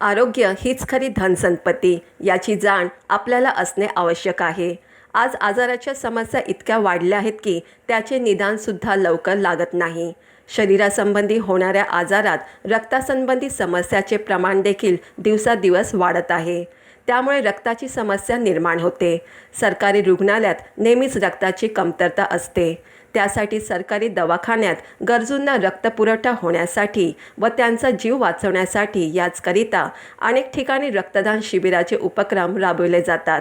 आरोग्य हीच खरी धनसंपत्ती याची जाण आपल्याला असणे आवश्यक आहे. आज आजाराच्या समस्या इतक्या वाढल्या आहेत की त्याचे निदानसुद्धा लवकर लागत नाही. शरीरासंबंधी होणाऱ्या आजारात रक्तासंबंधी समस्याचे प्रमाण देखील दिवसादिवस वाढत आहे. त्यामुळे रक्ताची समस्या निर्माण होते. सरकारी रुग्णालयात नेहमीच रक्ताची कमतरता असते. त्यासाठी सरकारी दवाखान्यात गरजूंना रक्तपुरवठा होण्यासाठी व त्यांचा जीव वाचवण्यासाठी याचकरिता अनेक ठिकाणी रक्तदान शिबिराचे उपक्रम राबविले जातात.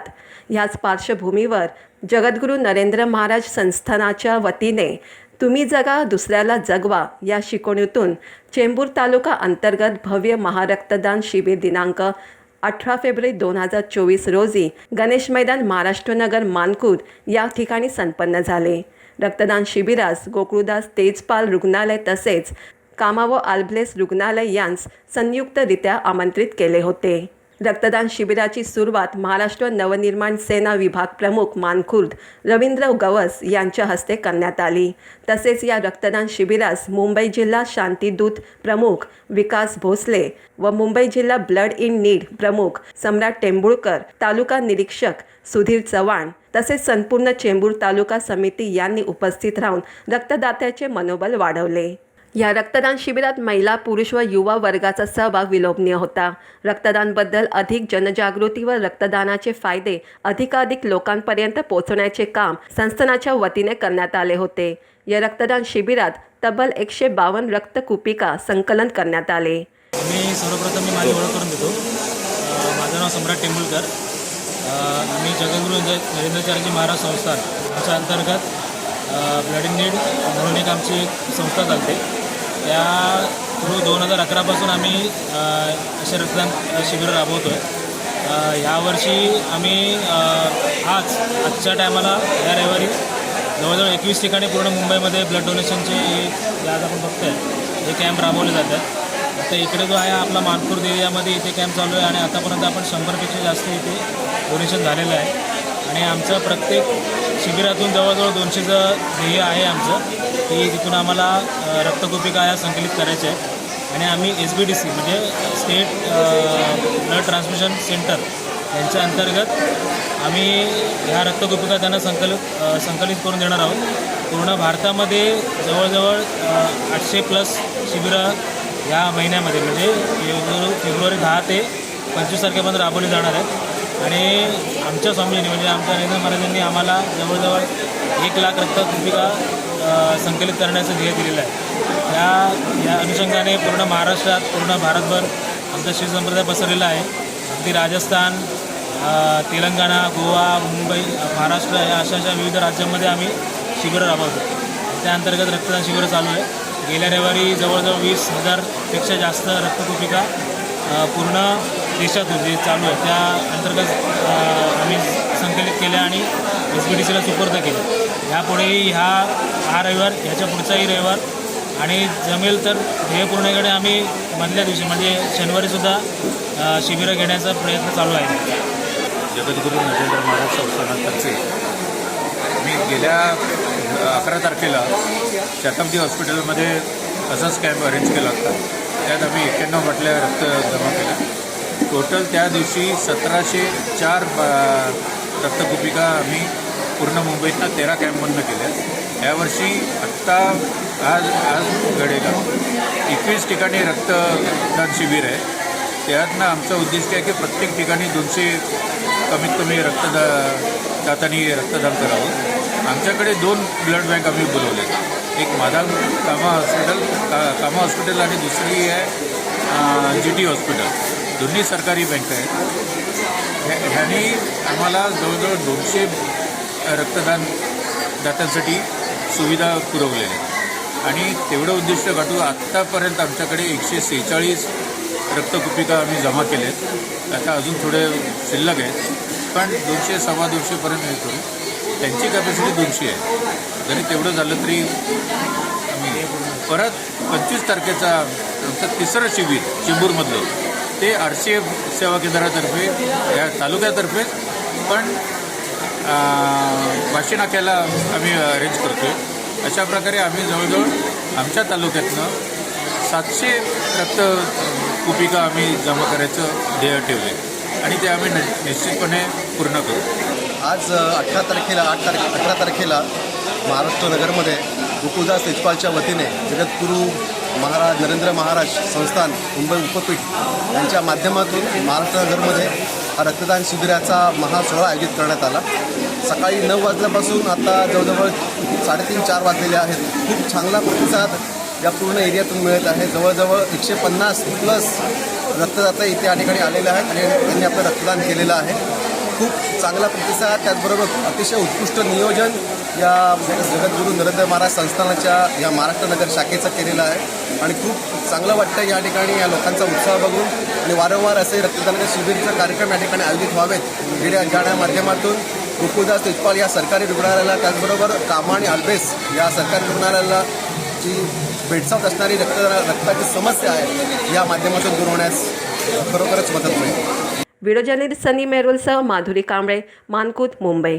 ह्याच पार्श्वभूमीवर जगद्गुरू नरेंद्र महाराज संस्थानाच्या वतीने तुम्ही जगा दुसऱ्याला जगवा या शिकवणीतून चेंबूर तालुका अंतर्गत भव्य महारक्तदान शिबिर दिनांक अठरा फेब्रुवारी दोन हजार चोवीस रोजी गणेश मैदान महाराष्ट्रनगर मानकूर या ठिकाणी संपन्न झाले. रक्तदान शिबिरास गोकुळदास तेजपाल रुग्णालय तसेच कामा व आल्ब्लेस रुग्णालय यांस संयुक्तरित्या आमंत्रित केले होते. रक्तदान शिबिराची सुरुवात महाराष्ट्र नवनिर्माण सेना विभाग प्रमुख मानखुर्द रवींद्र गवस यांच्या हस्ते करण्यात आली. तसेच या रक्तदान शिबिरास मुंबई जिल्हा शांतीदूत प्रमुख विकास भोसले व मुंबई जिल्हा ब्लड इन नीड प्रमुख सम्राट टेंबुळकर तालुका निरीक्षक सुधीर चव्हाण तसेच संपूर्ण चेंबूर तालुका समिती यांनी उपस्थित राहून रक्तदात्याचे मनोबल वाढवले. या रक्तदान शिबिरात महिला पुरुष व युवा वर्गाचा सहभाग विलोभनीय होता. रक्तदानबद्दल अधिक जनजागृती व रक्तदानाचे फायदे अधिकाधिक लोकांपर्यंत पोहोचवण्याचे काम संस्थानाच्या वतीने करण्यात आले होते. या रक्तदान शिबिरात तब्बल एकशे बावन्न रक्तकुपिका संकलन करण्यात आले. मी सर्वप्रथम मी माझी ओळख करून देतो. माझं नाव सम्राट टेंबुलकर अ, आम्ही जगद्गुरू ज- नरेंद्रचार्यजी महाराज संस्थान याच्या अंतर्गत ब्लड नीड म्हणून एक आमची संस्था चालते. त्या थ्रू दोन हजार अकरापासून आम्ही असे रक्तदान शिबिर राबवतो आहे यावर्षी आम्ही आज आजच्या टायमाला या रविवारी जवळजवळ एकवीस ठिकाणी पूर्ण मुंबईमध्ये ब्लड डोनेशनचे जे आज आपण बघतोय हे कॅम्प राबवले जातात आता इकडे जो आहे आपला मानपूर एरियामध्ये इथे कॅम्प चालू आहे आणि आतापर्यंत आपण शंभरपेक्षा जास्त इथे डोनेशन झालेलं आहे. आणि आमचं प्रत्येक शिबिरातून जवळजवळ दोनशेचं ध्येय आहे आमचं की तिथून आम्हाला रक्तगोपिका या संकलित करायच्या आहेत. आणि आम्ही एस बी डी सी म्हणजे स्टेट ब्लड ट्रान्समिशन सेंटर यांच्या अंतर्गत आम्ही ह्या रक्तगोपिका त्यांना संकलित संकलित करून देणार आहोत. पूर्ण भारतामध्ये जवळजवळ आठशे प्लस शिबिरं ह्या महिन्यामध्ये म्हणजे फेब्रुवारी फेब्रुवारी दहा ते पंचवीस तारखेपर्यंत राबवली जाणार आहेत. आणि आमच्या स्वामीजींनी म्हणजे आमच्या नरेंद्र महाराजांनी आम्हाला जवळजवळ एक लाख रक्तकुपिका संकलित करण्याचं ध्येय दिलेलं आहे. या या अनुषंगाने पूर्ण महाराष्ट्रात पूर्ण भारतभर आमचा शिव संप्रदाय पसरलेला आहे. अगदी राजस्थान तेलंगणा गोवा मुंबई महाराष्ट्र या अशा अशा विविध राज्यांमध्ये आम्ही शिबिरं राबवतो. त्या अंतर्गत रक्तदान शिबिरं चालू आहे. गेल्या रविवारी जवळजवळ वीस हजारपेक्षा जास्त रक्तकुपिका पूर्ण देशातून जे चालू आहे. त्या अंतर्गत आम्ही संकलित केल्या आणि एस बी डी सीला सुपूर्द केलं. ह्यापुढेही ह्या हा रविवार ह्याच्या पुढचाही रविवार. आणि जमेल तर हे पूर्णेकडे आम्ही मधल्या दिवशी म्हणजे शनिवारीसुद्धा शिबिरं घेण्याचा प्रयत्न चालू आहे. जगद्गुरू नरेंद्र महाराज संस्थानातर्फे मी गेल्या अकरा तारखेला शताब्दी हॉस्पिटलमध्ये असाच कॅम्प अरेंज केला होता. त्यात आम्ही एक्क्याण्णव बाटल्या रक्त जमा केल्या. टोटल त्या दिवशी सतराशे चार बा- रक्तकुपिका आम्ही पूर्ण मुंबईतनं तेरा कॅम्पमधनं केल्या. यावर्षी आत्ता आज आज घडेला एकवीस ठिकाणी रक्तदान शिबिर आहे. त्यातनं आमचं उद्दिष्ट आहे की प्रत्येक ठिकाणी दोनशे कमीत कमी रक्तदा दातांनी रक्तदान करावं. आमच्याकडे दोन ब्लड बँक आम्ही बोलवले. एक माधा कामा हॉस्पिटल का कामा हॉस्पिटल आणि दुसरी आहे जी टी हॉस्पिटल. दोन्ही सरकारी बँक आहेत. ह्या- ह्यानी आम्हाला जवळजवळ दोनशे रक्तदान दात्यांसाठी सुविधा पुरवलेल्या आहेत. आणि तेवढं उद्दिष्ट गाठू आत्तापर्यंत आमच्याकडे एकशे सेहेचाळीस रक्तकुपिका आम्ही जमा केलेत. आता अजून थोडे शिल्लक आहेत. पण दोनशे सव्वा दोनशेपर्यंत हे करू. त्यांची कॅपॅसिटी दोनशे आहे. जरी तेवढं झालं तरी आम्ही परत पंचवीस तारखेचा आमचं तिसरं शिबिर चेंबूरमधलं. ते आर सी एफ सेवा केंद्रातर्फे या तालुक्यातर्फे पण वाशी नाक्याला आम्ही अरेंज करतो आहे अशा प्रकारे आम्ही जवळजवळ आमच्या तालुक्यातनं सातशे रक्त कुपिका आम्ही जमा करायचं ध्येय ठेवले आणि ते आम्ही नि- निश्चितपणे पूर्ण करू. आज अठरा तारखेला आठ तारखे अठरा तारखेला महाराष्ट्र नगरमध्ये गोकुळदास तेजपालच्या वतीने जगद्गुरू महाराज नरेंद्र महाराज संस्थान मुंबई उपपीठ यांच्या माध्यमातून महाराष्ट्र नगरमध्ये हा रक्तदान शिबिराचा महासोहळा आयोजित करण्यात आला. सकाळी नऊ वाजल्यापासून आता जवळजवळ साडेतीन चार वाजलेले आहेत. खूप चांगला प्रतिसाद या पूर्ण एरियातून मिळत आहे. जवळजवळ एकशे पन्नास प्लस रक्तदाता इथे या ठिकाणी आलेले आहेत आणि त्यांनी आपलं रक्तदान केलेलं आहे. खूप चांगला प्रतिसाद त्याचबरोबर अतिशय उत्कृष्ट नियोजन या जगद्गुरू नरेंद्र महाराज संस्थानाच्या या महाराष्ट्र नगर शाखेचं केलेलं आहे. आणि खूप चांगलं वाटतं या ठिकाणी या लोकांचा उत्साह बघून. आणि वारंवार असे रक्तदानाच्या शिबिरचा कार्यक्रम या ठिकाणी आयोजित व्हावेत. गेल्या जाण्या माध्यमातून गोकुळदास तेजपाल या सरकारी रुग्णालयाला त्याचबरोबर कामा आणि अल्बेस या सरकारी रुग्णालयाला जी भेडसावत असणारी रक्तदान रक्ताची समस्या आहे या माध्यमातून दूर होण्यास खरोखरच मदत मिळेल व्हिडिओ जर्नलिस्ट सनी मेरुलसह माधुरी कांबळे मानकूत मुंबई.